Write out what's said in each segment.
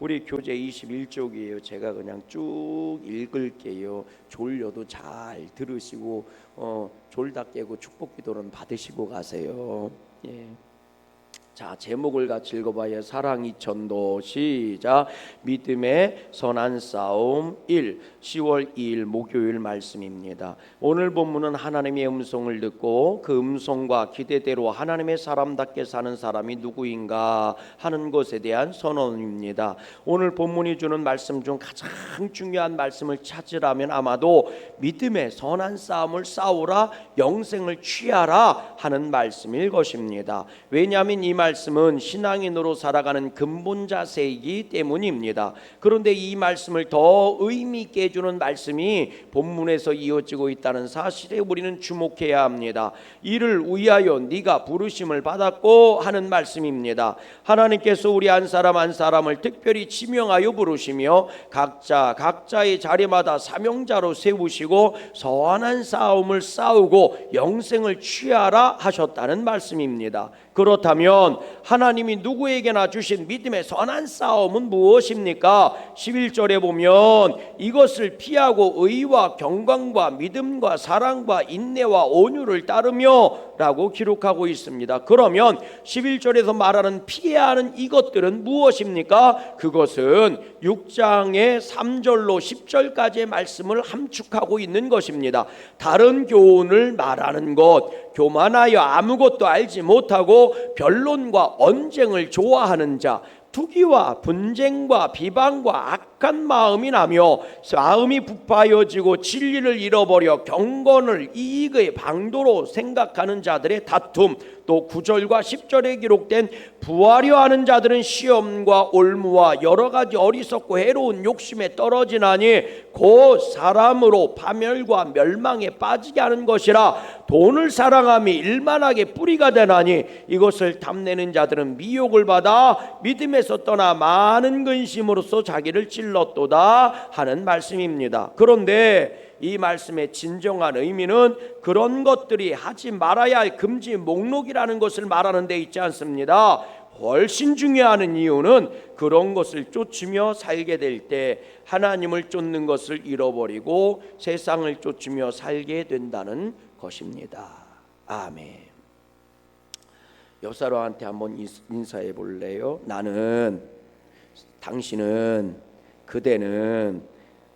우리 교재 21쪽이에요. 제가 그냥 쭉 읽을게요. 졸려도 잘 들으시고 어, 졸다 깨고 축복 기도는 받으시고 가세요. 예. 자 제목을 같이 읽어봐요. 사랑이 천도 시작 믿음의 선한 싸움 1 10월 2일 목요일 말씀입니다. 오늘 본문은 하나님의 음성을 듣고 그 음성과 기대대로 하나님의 사람답게 사는 사람이 누구인가 하는 것에 대한 선언입니다. 오늘 본문이 주는 말씀 중 가장 중요한 말씀을 찾으라면 아마도 믿음의 선한 싸움을 싸우라 영생을 취하라 하는 말씀일 것입니다. 왜냐하면 이말 씀은 신앙인으로 살아가는 근본 자세이기 때문입니다. 그런데 이 말씀을 더 의미 있게 해주는 말씀이 본문에서 이어지고 있다는 사실에 우리는 주목해야 합니다. 이를 위하여 네가 부르심을 받았고 하는 말씀입니다. 하나님께서 우리 한 사람 한 사람을 특별히 지명하여 부르시며 각자 각자의 자리마다 사명자로 세우시고 서한한 싸움을 싸우고 영생을 취하라 하셨다는 말씀입니다. 그렇다면 하나님이 누구에게나 주신 믿음의 선한 싸움은 무엇입니까? 11절에 보면 이것을 피하고 의와 경광과 믿음과 사랑과 인내와 온유를 따르며 라고 기록하고 있습니다. 그러면 11절에서 말하는 피해야 하는 이것들은 무엇입니까? 그것은 6장의 3절로 10절까지의 말씀을 함축하고 있는 것입니다. 다른 교훈을 말하는 것, 교만하여 아무것도 알지 못하고 변론과 언쟁을 좋아하는 자, 투기와 분쟁과 비방과 악 한 마음이 나며 마음이 부파여지고 진리를 잃어버려 경건을 이익의 방도로 생각하는 자들의 다툼 또 9절과 10절에 기록된 부하려 하는 자들은 시험과 올무와 여러 가지 어리석고 해로운 욕심에 떨어지나니 곧 사람으로 파멸과 멸망에 빠지게 하는 것이라 돈을 사랑함이 일만하게 뿌리가 되나니 이것을 탐내는 자들은 미혹을 받아 믿음에서 떠나 많은 근심으로써 자기를 찔 렀도다 하는 말씀입니다. 그런데 이 말씀의 진정한 의미는 그런 것들이 하지 말아야 할 금지 목록이라는 것을 말하는 데 있지 않습니다. 훨씬 중요한 이유는 그런 것을 쫓으며 살게 될 때 하나님을 쫓는 것을 잃어버리고 세상을 쫓으며 살게 된다는 것입니다. 아멘. 옆 사람한테 한번 인사해 볼래요? 나는 당신은 그대는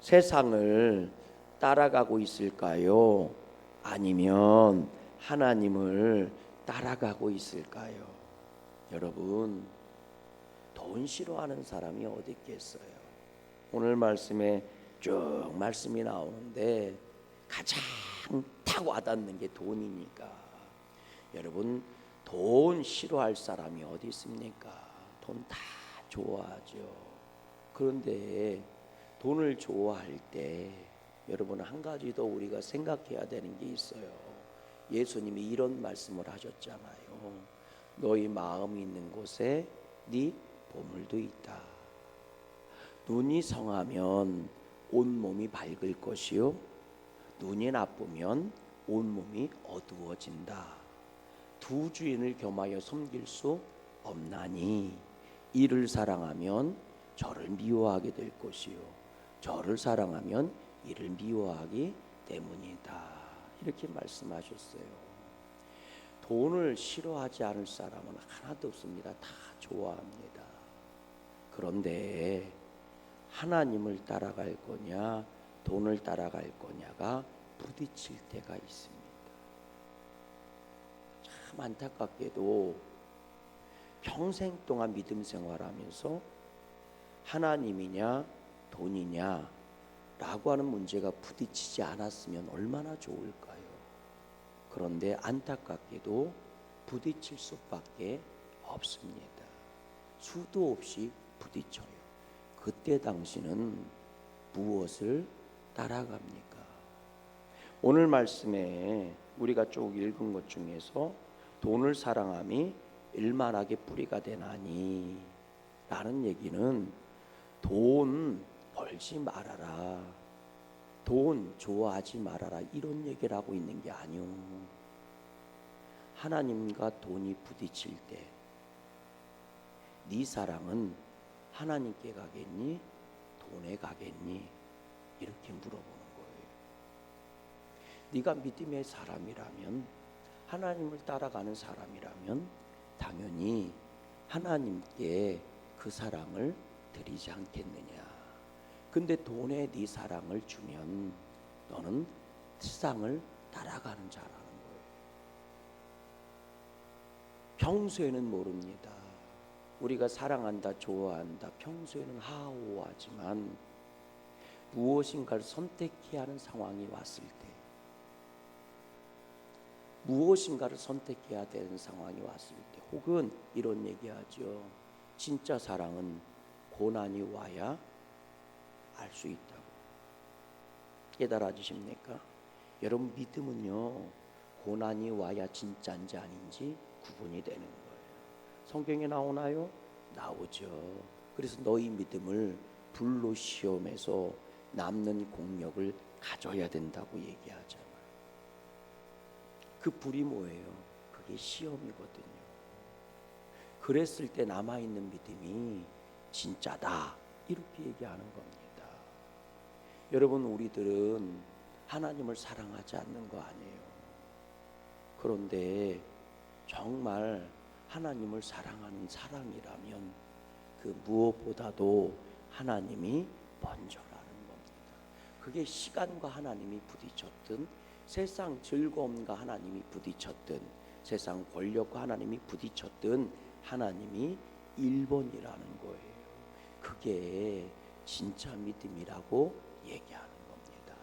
세상을 따라가고 있을까요? 아니면 하나님을 따라가고 있을까요? 여러분, 돈 싫어하는 사람이 어디 있겠어요? 오늘 말씀에 쭉 말씀이 나오는데 가장 탁 와닿는 게 돈이니까. 여러분, 돈 싫어할 사람이 어디 있습니까? 돈 다 좋아하죠. 그런데 돈을 좋아할 때 여러분 한 가지 더 우리가 생각해야 되는 게 있어요. 예수님이 이런 말씀을 하셨잖아요. 너희 마음이 있는 곳에 네 보물도 있다. 눈이 성하면 온 몸이 밝을 것이요. 눈이 나쁘면 온 몸이 어두워진다. 두 주인을 겸하여 섬길 수 없나니 이를 사랑하면 저를 미워하게 될 것이요. 저를 사랑하면 이를 미워하기 때문이다. 이렇게 말씀하셨어요. 돈을 싫어하지 않을 사람은 하나도 없습니다. 다 좋아합니다. 그런데 하나님을 따라갈 거냐, 돈을 따라갈 거냐가 부딪힐 때가 있습니다. 참 안타깝게도 평생 동안 믿음 생활하면서 하나님이냐, 돈이냐, 라고 하는 문제가 부딪히지 않았으면 얼마나 좋을까요? 그런데 안타깝게도 부딪힐 수밖에 없습니다. 수도 없이 부딪혀요. 그때 당신은 무엇을 따라갑니까? 오늘 말씀에 우리가 쭉 읽은 것 중에서 돈을 사랑함이 일만하게 뿌리가 되나니 라는 얘기는 돈 벌지 말아라. 돈 좋아하지 말아라. 이런 얘기를 하고 있는 게 아니오. 하나님과 돈이 부딪힐 때 네 사랑은 하나님께 가겠니? 돈에 가겠니? 이렇게 물어보는 거예요. 네가 믿음의 사람이라면 하나님을 따라가는 사람이라면 당연히 하나님께 그 사랑을 드리지 않겠느냐. 근데 돈에 네 사랑을 주면 너는 세상을 따라가는 자라는 거예요. 평소에는 모릅니다. 우리가 사랑한다, 좋아한다. 평소에는 하오하지만 무엇인가를 선택해야 하는 상황이 왔을 때, 무엇인가를 선택해야 되는 상황이 왔을 때, 혹은 이런 얘기하죠. 진짜 사랑은 고난이 와야 알 수 있다고. 깨달아지십니까? 여러분 믿음은요 고난이 와야 진짜인지 아닌지 구분이 되는 거예요. 성경에 나오나요? 나오죠. 그래서 너희 믿음을 불로 시험해서 남는 공력을 가져야 된다고 얘기하잖아요. 그 불이 뭐예요? 그게 시험이거든요. 그랬을 때 남아 있는 믿음이 진짜다 이렇게 얘기하는 겁니다. 여러분 우리들은 하나님을 사랑하지 않는 거 아니에요. 그런데 정말 하나님을 사랑하는 사람이라면 그 무엇보다도 하나님이 먼저라는 겁니다. 그게 시간과 하나님이 부딪혔든 세상 즐거움과 하나님이 부딪혔든 세상 권력과 하나님이 부딪혔든 하나님이 1번이라는 거예요. 그게 진짜 믿음이라고 얘기하는 겁니다.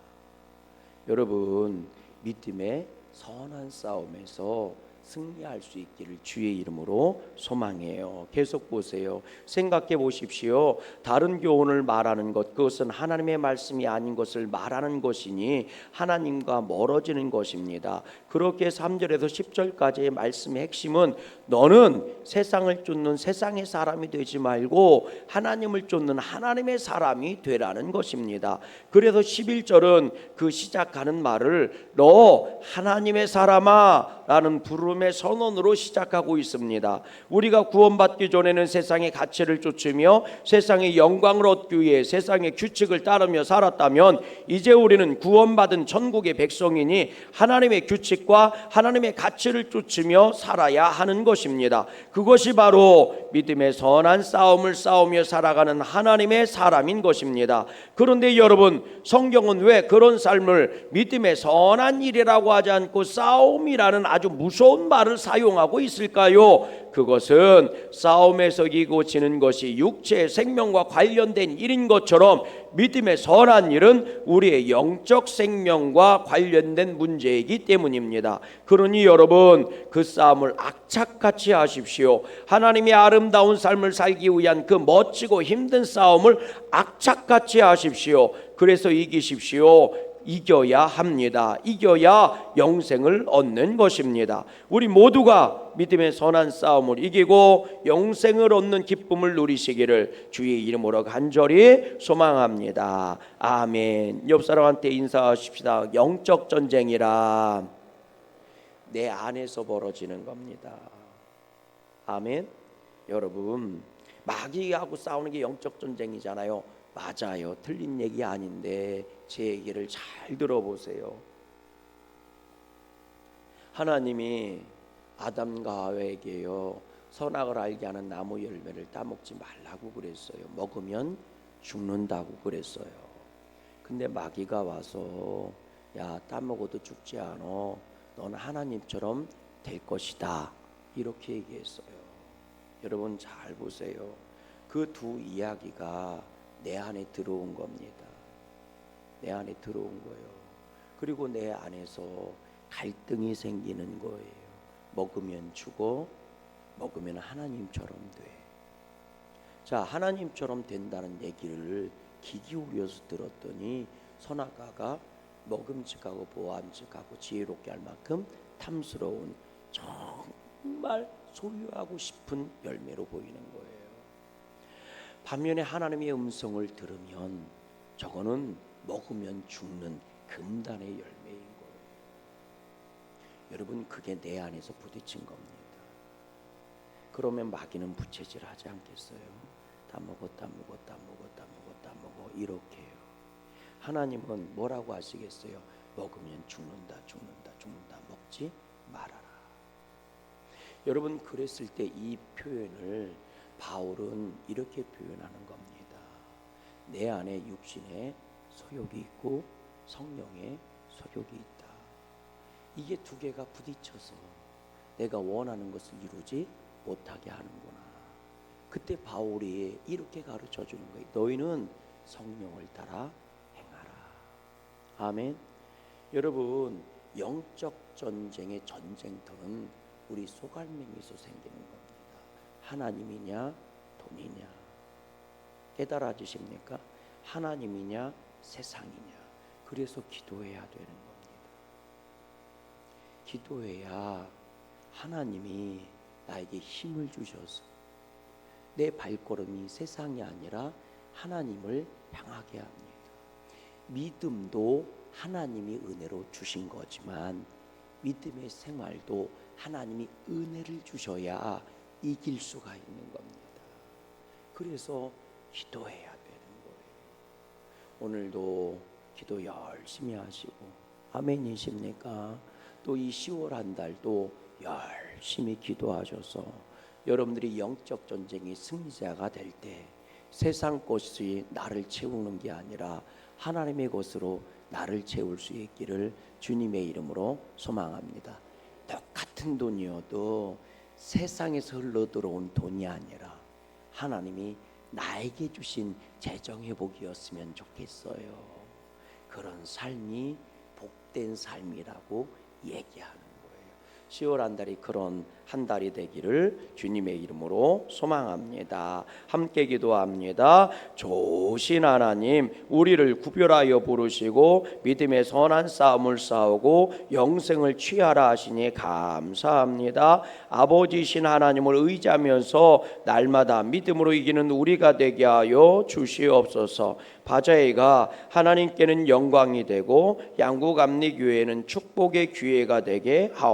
여러분 믿음의 선한 싸움에서 승리할 수 있기를 주의 이름으로 소망해요. 계속 보세요. 생각해 보십시오. 다른 교훈을 말하는 것 그것은 하나님의 말씀이 아닌 것을 말하는 것이니 하나님과 멀어지는 것입니다. 그렇게 3절에서 10절까지의 말씀의 핵심은 너는 세상을 쫓는 세상의 사람이 되지 말고 하나님을 쫓는 하나님의 사람이 되라는 것입니다. 그래서 11절은 그 시작하는 말을 너 하나님의 사람아 라는 부름 의 선언으로 시작하고 있습니다. 우리가 구원받기 전에는 세상의 가치를 쫓으며 세상의 영광을 얻기 위해 세상의 규칙을 따르며 살았다면 이제 우리는 구원받은 천국의 백성이니 하나님의 규칙과 하나님의 가치를 쫓으며 살아야 하는 것입니다. 그것이 바로 믿음의 선한 싸움을 싸우며 살아가는 하나님의 사람인 것입니다. 그런데 여러분 성경은 왜 그런 삶을 믿음의 선한 일이라고 하지 않고 싸움이라는 아주 무서운 말을 사용하고 있을까요? 그것은 싸움에서 이기고 지는 것이 육체의 생명과 관련된 일인 것처럼 믿음의 선한 일은 우리의 영적 생명과 관련된 문제이기 때문입니다. 그러니 여러분 그 싸움을 악착같이 하십시오. 하나님의 아름다운 삶을 살기 위한 그 멋지고 힘든 싸움을 악착같이 하십시오. 그래서 이기십시오. 이겨야 합니다. 이겨야 영생을 얻는 것입니다. 우리 모두가 믿음의 선한 싸움을 이기고 영생을 얻는 기쁨을 누리시기를 주의 이름으로 간절히 소망합니다. 아멘. 옆 사람한테 인사하십시다. 영적 전쟁이라 내 안에서 벌어지는 겁니다. 아멘. 여러분 마귀하고 싸우는 게 영적 전쟁이잖아요. 맞아요. 틀린 얘기 아닌데 제 얘기를 잘 들어보세요. 하나님이 아담과 하와에게요 선악을 알게 하는 나무 열매를 따먹지 말라고 그랬어요. 먹으면 죽는다고 그랬어요. 근데 마귀가 와서 야 따먹어도 죽지 않어. 넌 하나님처럼 될 것이다. 이렇게 얘기했어요. 여러분 잘 보세요. 그 두 이야기가 내 안에 들어온 겁니다. 내 안에 들어온 거예요. 그리고 내 안에서 갈등이 생기는 거예요. 먹으면 죽어, 먹으면 하나님처럼 돼. 자, 하나님처럼 된다는 얘기를 귀 기울여서 들었더니 선악과가 먹음직하고 보암직하고 지혜롭게 할 만큼 탐스러운 정말 소유하고 싶은 열매로 보이는 거예요. 반면에 하나님의 음성을 들으면 저거는 먹으면 죽는 금단의 열매인 거예요. 여러분 그게 내 안에서 부딪힌 겁니다. 그러면 마귀는 부채질하지 않겠어요? 다 먹어 다 먹어 다 먹어 다 먹어 다 먹어 이렇게요. 하나님은 뭐라고 하시겠어요? 먹으면 죽는다 죽는다 죽는다 먹지 말아라. 여러분 그랬을 때 이 표현을 바울은 이렇게 표현하는 겁니다. 내 안에 육신에 소욕이 있고 성령에 소욕이 있다. 이게 두 개가 부딪혀서 내가 원하는 것을 이루지 못하게 하는구나. 그때 바울이 이렇게 가르쳐 주는 거예요. 너희는 성령을 따라 행하라. 아멘. 여러분 영적 전쟁의 전쟁터는 우리 소갈맹이에서 생기는 겁니다. 하나님이냐 돈이냐 깨달아지십니까? 하나님이냐 세상이냐 그래서 기도해야 되는 겁니다. 기도해야 하나님이 나에게 힘을 주셔서 내 발걸음이 세상이 아니라 하나님을 향하게 합니다. 믿음도 하나님이 은혜로 주신 거지만 믿음의 생활도 하나님이 은혜를 주셔야 이길 수가 있는 겁니다. 그래서 기도해야 되는 거예요. 오늘도 기도 열심히 하시고 아멘이십니까? 또 이 10월 한 달도 열심히 기도하셔서 여러분들이 영적 전쟁의 승리자가 될 때 세상 것이 나를 채우는 게 아니라 하나님의 것으로 나를 채울 수 있기를 주님의 이름으로 소망합니다. 똑같은 돈이어도 세상에서 흘러 들어온 돈이 아니라 하나님이 나에게 주신 재정 회복이었으면 좋겠어요. 그런 삶이 복된 삶이라고 얘기하는. 10월 한 달이 그런 한 달이 되기를 주님의 이름으로 소망합니다. 함께 기도합니다. 좋으신 하나님, 우리를 구별하여 부르시고 믿음의 선한 싸움을 싸우고 영생을 취하라 하시니 감사합니다. 아버지신 하나님을 의지하면서 날마다 믿음으로 이기는 우리가 되게 하여 주시옵소서. 바자회가 하나님께는 영광이 되고 양구감리 교회는 축복의 기회가 되게 하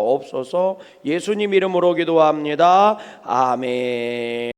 옵소서. 예수님 이름으로 기도합니다. 아멘.